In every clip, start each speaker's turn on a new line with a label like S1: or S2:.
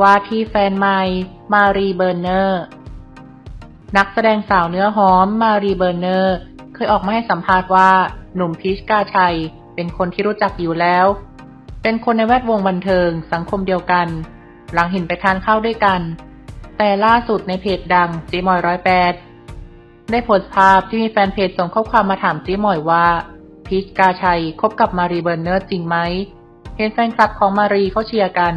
S1: ว่าที่แฟนใหม่ มารีเบอร์เนอร์ นักแสดงสาวเนื้อหอม มารีเบอร์เนอร์ เคยออกมาให้สัมภาษณ์ว่าหนุ่มพีชกาชัย เป็นคนที่รู้จักอยู่แล้ว เป็นคนในแวดวงบันเทิงสังคมเดียวกัน หลังเห็นไปทานข้าวด้วยกัน แต่ล่าสุดในเพจดังเจมอยร้อยแปดได้โพสต์ภาพที่มีแฟนเพจส่งข้อความมาถามเจมอยว่าพีชกาชัยคบกับมารีเบอร์เนอร์จริงไหมเห็นแฟนคลับของมารีเขาเชียร์กัน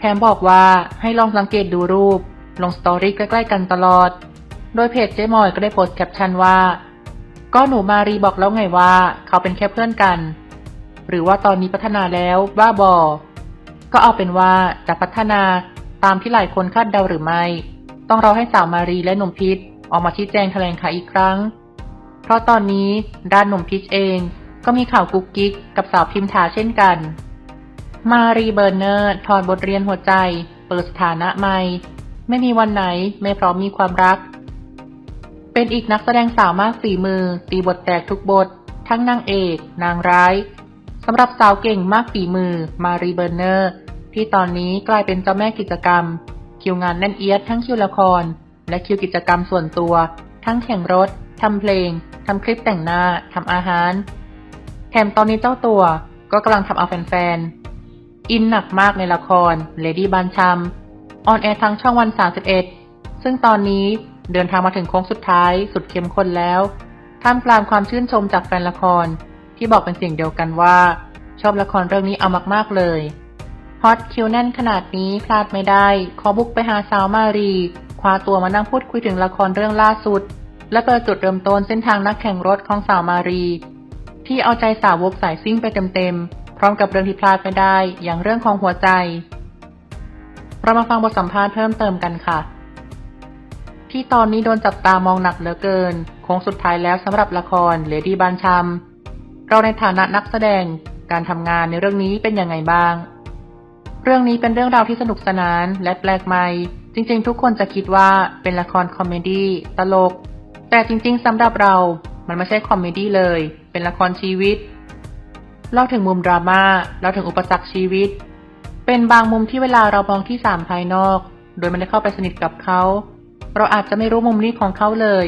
S1: แถมบอกว่าให้ลองสังเกตดูรูป ลงสตอรี่ใกล้ๆกันตลอด โดยเพจเจ๊มอยก็ได้โพสต์แคปชั่นว่า ก็หนูมารีบอกแล้วไงว่า เขาเป็นแค่เพื่อนกัน หรือว่าตอนนี้พัฒนาแล้วบ้าบอ ก็เอาเป็นว่าจะพัฒนาตามที่หลายคนคาดเดาหรือไม่ ต้องรอให้สาวมารีและหนุ่มพิษออกมาชี้แจงแถลงไขอีกครั้ง เพราะตอนนี้ด้านหนุ่มพิชเอง ก็มีข่าวกุ๊กกิ๊กกับสาวพิมถาเช่นกัน มารีเบอร์เนอร์ถอดบทเรียนหัวใจ เปิดสถานะใหม่ ไม่มีวันไหนไม่พร้อมมีความรัก เป็นอีกนักแสดงสาวมากฝีมือ ตีบทแตกทุกบท ทั้งนางเอก นางร้ายสำหรับสาวเก่งมากฝีมือ มารีเบอร์เนอร์ ที่ตอนนี้กลายเป็นเจ้าแม่กิจกรรม คิวงานแน่นเอียดทั้งคิวละคร และคิวกิจกรรมส่วนตัว ทั้งแข่งรถทำเพลงทำคลิปแต่งหน้าทำอาหาร แถมตอนนี้เจ้าตัวก็กำลังทำเอาแฟนๆ อินหนักมากในละครเลดี้บานชัมออนแอร์ทางช่องวัน 31 ซึ่งตอนนี้เดินทางมาถึงโค้งสุดท้าย สุดเข้มข้นแล้ว ท่ามกลางความชื่นชมจากแฟนละคร ที่บอกเป็นเสียงเดียวกันว่า ชอบละครเรื่องนี้เอามากๆเลยฮอตคิวแน่นขนาดนี้พลาดไม่ได้ ขอบุกไปหาสาวมารีคว้าตัวมานั่งพูดคุยถึงละครเรื่องล่าสุด และเปิดจุดเริ่มต้นเส้นทางนักแข่งรถของสาวมารี ที่เอาใจสาวกสายซิ่งไปเต็มๆ พร้อมกับเรื่องที่พลาดไม่ได้อย่างเรื่องของหัวใจ เรามาฟังบทสัมภาษณ์เพิ่มเติมกันค่ะ ที่ตอนนี้โดนจับตามองหนักเหลือเกินโค้งสุดท้ายแล้วสำหรับละครเลดี้บานชัมเราในฐานะนักแสดงการทำงานในเรื่องนี้เป็นยังไงบ้าง เรื่องนี้เป็นเรื่องราวที่สนุกสนานและแปลกใหม่ จริง ๆ ทุกคนจะคิดว่าเป็นละครคอมเมดี้ตลก แต่จริง ๆสำหรับเรามันไม่ใช่คอมเมดี้เลย เป็นละครชีวิต เล่าถึงมุมดราม่าเล่าถึงอุปสรรคชีวิต เป็นบางมุมที่เวลาเรามองที่สามภายนอก โดยไม่ได้เข้าไปสนิทกับเขา เราอาจจะไม่รู้มุมนี้ของเขาเลย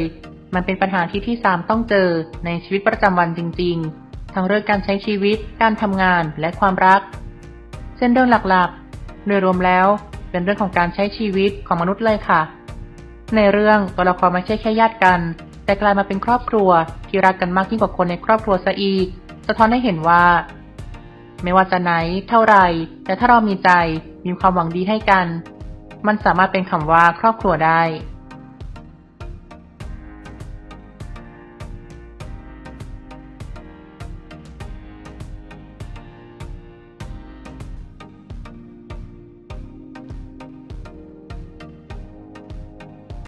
S1: มันเป็นปัญหาที่ที่สามต้องเจอในชีวิตประจำวันจริง ๆ ทั้งเรื่องการใช้ชีวิต การทำงานและความรัก เส้นเรื่องหลักๆ โดยรวมแล้วเป็นเรื่องของการใช้ชีวิตของมนุษย์เลยค่ะ ในเรื่องตัวละครไม่ใช่แค่ญาติกัน แต่กลายมาเป็นครอบครัวที่รักกันมากยิ่งกว่าคนในครอบครัวซะอีก สะท้อนให้เห็นว่า ไม่ว่าจะไหนเท่าไร แต่ถ้าเรามีใจมีความหวังดีให้กัน มันสามารถเป็นคำว่าครอบครัวได้